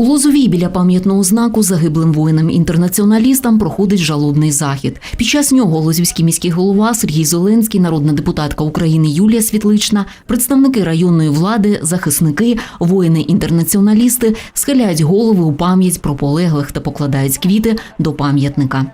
У Лозовій біля пам'ятного знаку загиблим воїнам-інтернаціоналістам проходить жалобний захід. Під час нього Лозівський міський голова Сергій Зеленський, народна депутатка України Юлія Світлична, представники районної влади, захисники, воїни-інтернаціоналісти схиляють голови у пам'ять про полеглих та покладають квіти до пам'ятника.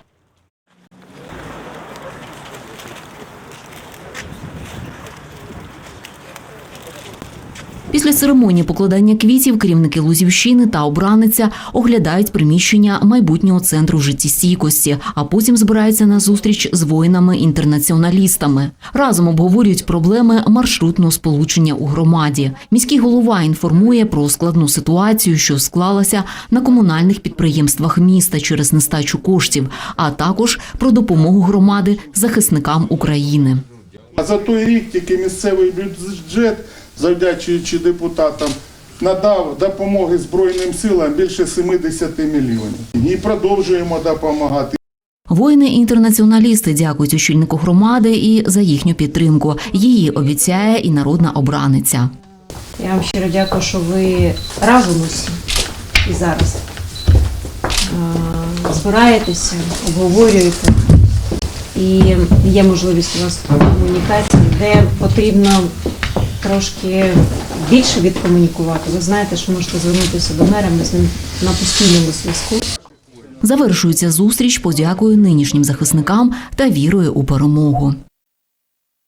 Після церемонії покладання квітів керівники Лузівщини та обраниця оглядають приміщення майбутнього центру життєстійкості, а потім збираються на зустріч з воїнами-інтернаціоналістами. Разом обговорюють проблеми маршрутного сполучення у громаді. Міський голова інформує про складну ситуацію, що склалася на комунальних підприємствах міста через нестачу коштів, а також про допомогу громади захисникам України. А за той рік тільки місцевий бюджет, завдячуючи депутатам, надав допомоги Збройним силам більше 70 мільйонів. І продовжуємо допомагати. Воїни-інтернаціоналісти дякують очільнику громади і за їхню підтримку. Її обіцяє і народна обраниця. Я вам щиро дякую, що ви разом усі і зараз е, збираєтеся, обговорюєте. І є можливість у вас комунікації, де потрібно трошки більше відкомунікувати. Ви знаєте, що можете звернутися до мера, ми з ним на постійному зв'язку. Завершується зустріч подякою нинішнім захисникам та вірою у перемогу.